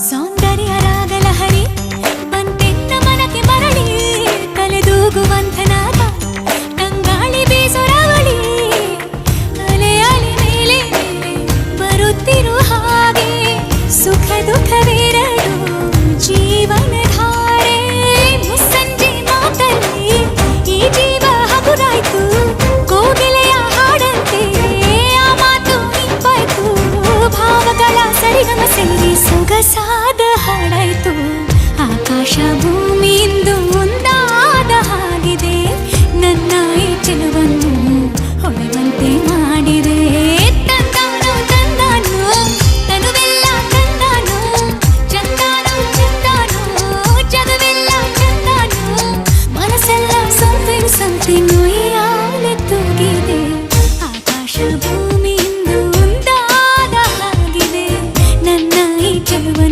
ಸೌಂದರ್ಯ ರಾಗಲಹರಿ ಬಂತೆನ್ನ ಮನಕ್ಕೆ ಮರಳಿ ತಲೆದೂಗುವಂಥನಾದ ತಂಗಾಳಿ ಬೀಸೊರವಳಿ. ಅಲೆ ಅಲೆ ಮೇಲೆ ಬರುತ್ತಿರು ಹಾಗೆ ಸುಖ ದುಃಖವೆರಡು ಜೀವನ ಭಾವಗಳ ಸರಿಗಮ ಸೇರಿ